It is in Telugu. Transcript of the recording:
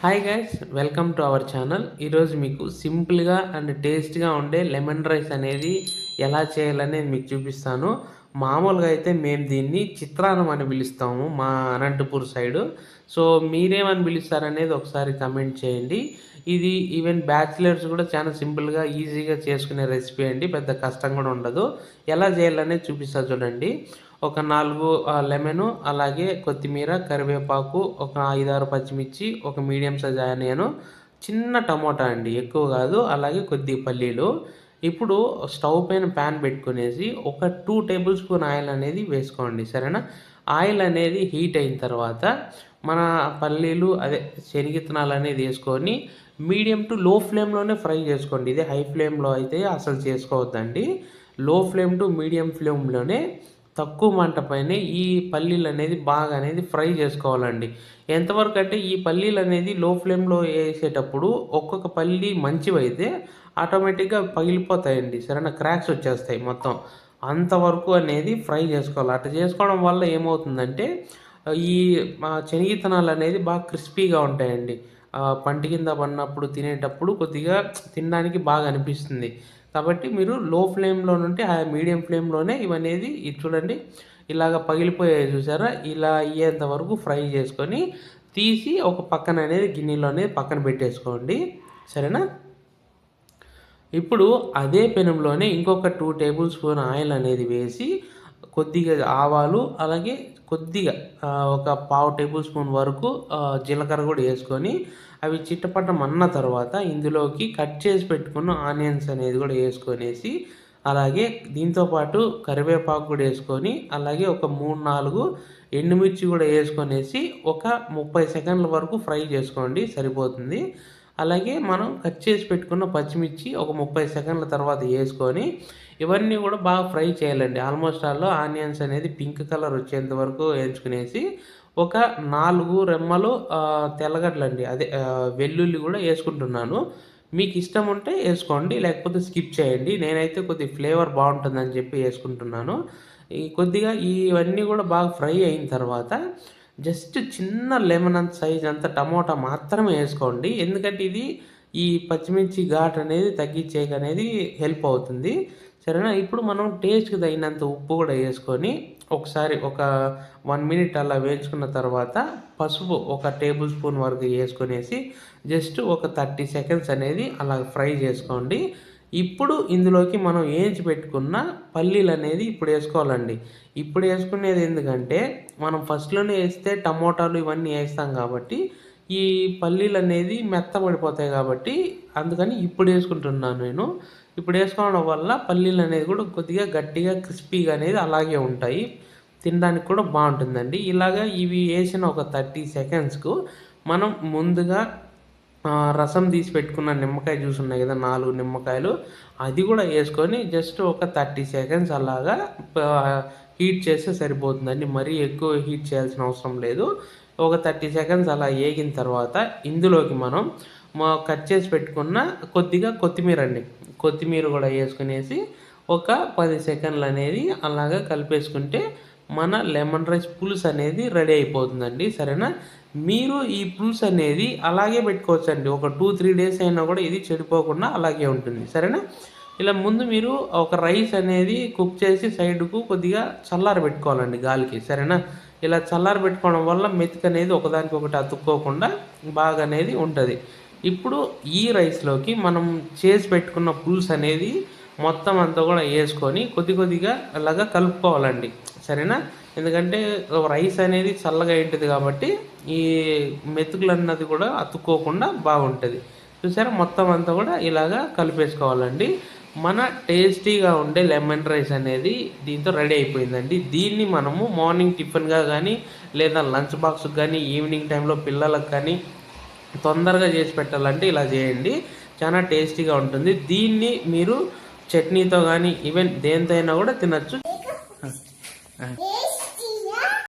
Hi guys welcome to our channel ఈరోజు మీకు సింపుల్గా అండ్ టేస్ట్గా ఉండే లెమన్ రైస్ అనేది ఎలా చేయాలనేది మీకు చూపిస్తాను. మామూలుగా అయితే మేము దీన్ని చిత్రాన్నం అని పిలుస్తాము మా అనంతపూర్ సైడు. సో మీరేమని పిలుస్తారనేది ఒకసారి కమెంట్ చేయండి. ఇది ఈవెన్ బ్యాచిలర్స్ కూడా చాలా సింపుల్గా ఈజీగా చేసుకునే రెసిపీ అండి. పెద్ద కష్టం కూడా ఉండదు. ఎలా చేయాలనేది చూపిస్తా చూడండి. ఒక నాలుగు లెమను అలాగే కొత్తిమీర కరివేపాకు ఒక ఐదారు పచ్చిమిర్చి ఒక మీడియం సైజ్ నేను చిన్న టమోటా అండి ఎక్కువ కాదు అలాగే కొద్ది పల్లీలు. ఇప్పుడు స్టవ్ పైన ప్యాన్ పెట్టుకునేసి ఒక టూ టేబుల్ స్పూన్ ఆయిల్ అనేది వేసుకోండి సరేనా? ఆయిల్ అనేది హీట్ అయిన తర్వాత మన పల్లీలు అదే శనగిత్తనాలు అనేది వేసుకొని మీడియం టు లో ఫ్లేమ్లోనే ఫ్రై చేసుకోండి. ఇది హై ఫ్లేమ్లో అయితే అసలు చేసుకోవద్దండి. లో ఫ్లేమ్ టు మీడియం ఫ్లేమ్లోనే తక్కువ మంట పైన ఈ పల్లీలు అనేది బాగా అనేది ఫ్రై చేసుకోవాలండి. ఎంతవరకు అంటే ఈ పల్లీలు అనేది లో ఫ్లేమ్లో వేసేటప్పుడు ఒక్కొక్క పల్లీ మంచివైతే ఆటోమేటిక్గా పగిలిపోతాయండి. సరైన? క్రాక్స్ వచ్చేస్తాయి మొత్తం. అంతవరకు అనేది ఫ్రై చేసుకోవాలి. అట్లా చేసుకోవడం వల్ల ఏమవుతుందంటే ఈ శనిగితనాలు అనేది బాగా క్రిస్పీగా ఉంటాయండి. పంటి కింద పడినప్పుడు తినేటప్పుడు కొద్దిగా తినడానికి బాగా అనిపిస్తుంది. కాబట్టి మీరు లో ఫ్లేమ్లో నుండి ఆ మీడియం ఫ్లేమ్లోనే ఇవనేది ఇది చూడండి ఇలాగ పగిలిపోయాయి చూసారా? ఇలా అయ్యేంత వరకు ఫ్రై చేసుకొని తీసి ఒక పక్కన అనేది గిన్నెలో అనేది పక్కన పెట్టేసుకోండి. సరేనా? ఇప్పుడు అదే పెనంలోనే ఇంకొక టూ టేబుల్ స్పూన్ ఆయిల్ అనేది వేసి కొద్దిగా ఆవాలు అలాగే కొద్దిగా ఒక పావు టేబుల్ స్పూన్ వరకు జీలకర్ర కూడా వేసుకొని అవి చిట్టపట్టం అన్న తర్వాత ఇందులోకి కట్ చేసి పెట్టుకున్న ఆనియన్స్ అనేది కూడా వేసుకొనేసి అలాగే దీంతోపాటు కరివేపాకు కూడా వేసుకొని అలాగే ఒక మూడు నాలుగు ఎండుమిర్చి కూడా వేసుకొనేసి ఒక ముప్పై సెకండ్ల వరకు ఫ్రై చేసుకోండి సరిపోతుంది. అలాగే మనం కట్ చేసి పెట్టుకున్న పచ్చిమిర్చి ఒక ముప్పై సెకండ్ల తర్వాత వేసుకొని ఇవన్నీ కూడా బాగా ఫ్రై చేయాలండి. ఆల్మోస్ట్ ఆల్లో ఆనియన్స్ అనేది పింక్ కలర్ వచ్చేంత వరకు వేయించుకునేసి ఒక నాలుగు రెమ్మలు తెల్లగడ్డలండి. అదే వెల్లుల్లి కూడా వేసుకుంటున్నాను. మీకు ఇష్టం ఉంటే వేసుకోండి లేకపోతే స్కిప్ చేయండి. నేనైతే కొద్ది ఫ్లేవర్ బాగుంటుందని చెప్పి వేసుకుంటున్నాను. ఈ కొద్దిగా ఇవన్నీ కూడా బాగా ఫ్రై అయిన తర్వాత జస్ట్ చిన్న లెమన్ అంత సైజ్ అంత టమోటా మాత్రమే వేసుకోండి. ఎందుకంటే ఇది ఈ పచ్చిమిర్చి ఘాట్ అనేది తగ్గించేకనేది హెల్ప్ అవుతుంది. సరేనా? ఇప్పుడు మనం టేస్ట్కి తగినంత ఉప్పు కూడా వేసుకొని ఒకసారి ఒక వన్ మినిట్ అలా వేయించుకున్న తర్వాత పసుపు ఒక టేబుల్ స్పూన్ వరకు వేసుకొనేసి జస్ట్ ఒక థర్టీ సెకండ్స్ అనేది అలా ఫ్రై చేసుకోండి. ఇప్పుడు ఇందులోకి మనం వేయించి పెట్టుకున్న పల్లీలు అనేది ఇప్పుడు వేసుకోవాలండి. ఇప్పుడు వేసుకునేది ఎందుకంటే మనం ఫస్ట్లోనే వేస్తే టమోటాలు ఇవన్నీ వేస్తాం కాబట్టి ఈ పల్లీలు అనేది మెత్తబడిపోతాయి కాబట్టి అందుకని ఇప్పుడు వేసుకుంటున్నాను నేను. ఇప్పుడు వేసుకోవడం వల్ల పల్లీలు అనేది కూడా కొద్దిగా గట్టిగా క్రిస్పీగా అనేది అలాగే ఉంటాయి. తినడానికి కూడా బాగుంటుందండి. ఇలాగా ఇవి వేసిన ఒక థర్టీ సెకండ్స్కు మనం ముందుగా రసం తీసి పెట్టుకున్న నిమ్మకాయ జ్యూస్ ఉన్నాయి కదా నాలుగు నిమ్మకాయలు అది కూడా వేసుకొని జస్ట్ ఒక థర్టీ సెకండ్స్ అలాగా హీట్ చేస్తే సరిపోతుందండి. మరీ ఎక్కువ హీట్ చేయాల్సిన అవసరం లేదు. ఒక థర్టీ సెకండ్స్ అలా వేగిన తర్వాత ఇందులోకి మనం మా కట్ చేసి పెట్టుకున్న కొద్దిగా కొత్తిమీర అండి. కొత్తిమీర కూడా వేసుకునేసి ఒక పది సెకండ్లు అనేది అలాగా కలిపేసుకుంటే మన లెమన్ రైస్ పులుసు అనేది రెడీ అయిపోతుందండి. సరేనా? మీరు ఈ పులుసు అనేది అలాగే పెట్టుకోవచ్చు అండి ఒక టూ త్రీ డేస్ అయినా కూడా ఇది చెడిపోకుండా అలాగే ఉంటుంది. సరేనా? ఇలా ముందు మీరు ఒక రైస్ అనేది కుక్ చేసి సైడ్కు కొద్దిగా చల్లార పెట్టుకోవాలండి గాలికి. సరేనా? ఇలా చల్లార పెట్టుకోవడం వల్ల మెతుకు అనేది ఒకదానికి ఒకటి అతుక్కోకుండా బాగా అనేది ఉంటుంది. ఇప్పుడు ఈ రైస్లోకి మనం చేసి పెట్టుకున్న పులుసు అనేది మొత్తం అంతా కూడా వేసుకొని కొద్ది కొద్దిగా అలాగా కలుపుకోవాలండి. సరేనా? ఎందుకంటే రైస్ అనేది చల్లగా ఉంటుంది కాబట్టి ఈ మెతుకులు అన్నది కూడా అతుక్కోకుండా బాగుంటుంది. చూసారా? మొత్తం అంతా కూడా ఇలాగా కలిపేసుకోవాలండి. మన టేస్టీగా ఉండే లెమన్ రైస్ అనేది దీంతో రెడీ అయిపోయిందండి. దీన్ని మనము మార్నింగ్ టిఫిన్గా కానీ లేదా లంచ్ బాక్స్కి కానీ ఈవినింగ్ టైంలో పిల్లలకు కానీ తొందరగా చేసి పెట్టాలంటే ఇలా చేయండి. చాలా టేస్టీగా ఉంటుంది. దీన్ని మీరు చట్నీతో కానీ ఈవెన్ దేంతో అయినా కూడా తినచ్చు.